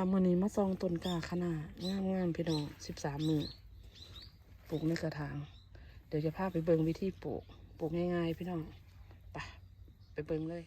คำวันนี้มาซองต้นกาขนาดงามงามๆพี่น้องสิบสามมือปลูกในกระถาง เดี๋ยวจะพาไปเบิงวิธีปลูก ปลูกง่ายๆ พี่น้อง ไป ไปเบิงเลย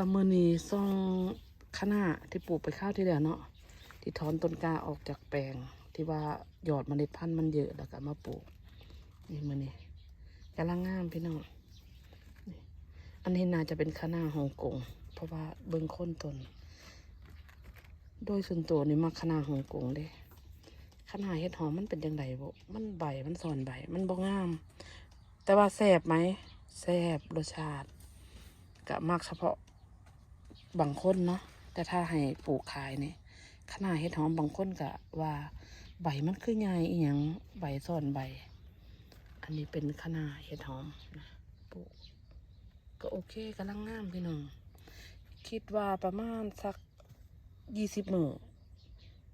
ค่ะมือนีซ่องขนาที่ปลูกไปข้าวที่แล้วเนาะที่ถอนต้นกล้าออกจากแปลง ที่ว่าหยอดมเมล็ดพันธุ์มันเยอะแล้วก็มาปลูกนี่มือนี้กำลังงามพี่น้องอันนี้น่าจะเป็นคณะฮ่องกงเพราะว่าเบิ่งค้นตนโดยส่วนตัวนี่มักคณะฮ่องกงเด้คณะเห็ดหอมมันเป็นยังไงบ่มันใบมันสอนใบมันบ่งาม แต่ว่าแซ่บไหมแซ่บรสชาติก็มักเฉพาะ บางคนเนาะแต่ถ้าให้ปลูกขายเนี่ยขนาดเห็ดหอมบางคนก็ว่า ใบมันคือใหญ่อีหยังใบซ่อนใบ อันนี้เป็นขนาดเห็ดหอมนะปลูกก็โอเคกำลังงามพี่น้องคิดว่าประมาณสักยี่สิบมือ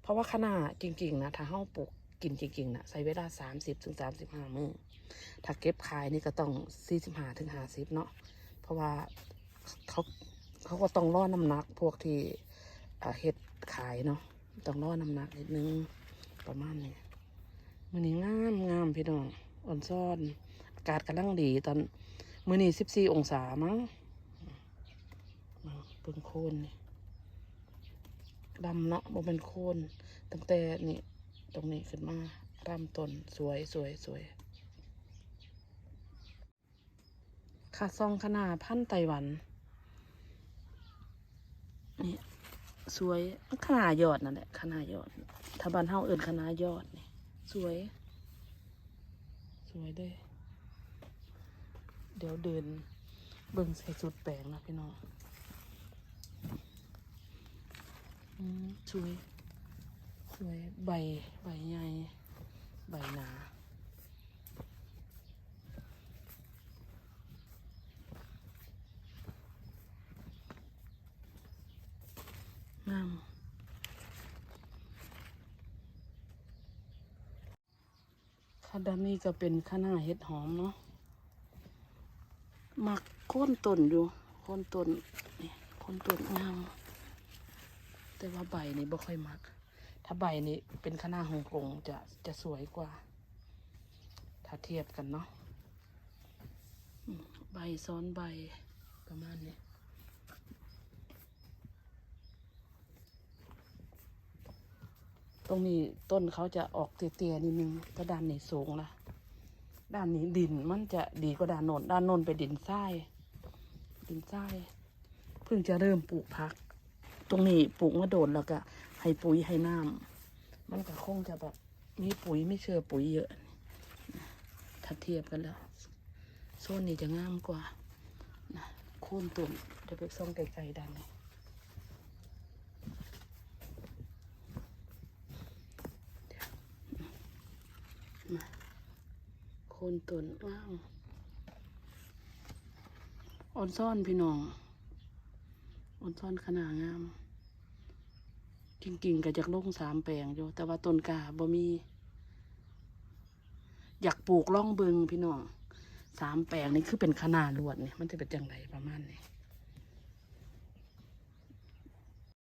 เพราะว่าขนาดจริงๆนะถ้าเฮาปลูกกินจริงๆนะใช้เวลาสามสิบถึงสามสิบห้ามือถ้าเก็บขายนี่ก็ต้องสี่สิบห้าถึงห้าสิบเนาะเพราะว่าเขา เขาก็ต้องล่อน้ำหนักพวกที่เฮ็ดขายเนาะต้องล่อน้ำหนักนิดนึงประมาณนี้มือนี้งามงามพี่น้องอ่อนซ่อนอากาศกำลังดีตอนมือนี้สิบสี่องศามั้งมาเบิ่งโคนนี่ดำเนาะบ่เป็นโคนตั้งแต่นี่ตรงนี้ขึ้นมารำต้นสวยสวยสวยค่ะซองขนาดพันไต้หวัน สวยขนายอดนั่นแหละขนายอดถ้าบ้านเฮาเอื่นขนายอดนี่สวย สวยด้วยเดี๋ยวเดินเบิ่งใส่สุดแปลงนะพี่น้องสวย สวยใบใบใหญ่ใบหนา งามค่ะด้านนี้ก็เป็นข้าหน้าเห็ดหอมเนาะมักโค่นต้นอยู่โค่นต้นนี่โค่นต้นงาม แต่ว่าใบนี่บ่ค่อยมัก ถ้าใบนี่เป็นข้าหน้าฮ่องกงจะจะสวยกว่า ถ้าเทียบกันเนาะใบซ้อนใบประมาณนี้ ตรงนี้ต้นเขาจะออกเตี้ยๆนิดนึงก็ด้านนี้สูงละด้านนี้ดินมันจะดีกว่าด้านโน้นด้านโน้นไปนดินทราย ดินทรายเพิ่งจะเริ่มปลูกพัก ตรงนี้ปลูกมาโดนแล้วก็ให้ปุ๋ยให้น้ำมันก็คงจะแบบมีปุ๋ยไม่เชื่อปุ๋ยเยอะถ้าเทียบกันแล้วโซนนี้จะงามกว่านะค่นตุ่มเดี๋ยวไปส่องไกลๆด้านนี้ คนต้นงางอ่อนซ่อนพี่น้องอ่อนซ่อนขนาดงาม จริงๆก็อยากลงสามแปลงอยู่ แต่ว่าต้นกาบ่มี อยากปลูกล่องเบิงพี่น้องสามแปลงนี่คือเป็นขนาดลวดนี่มันจะเป็นจังไรประมาณนี้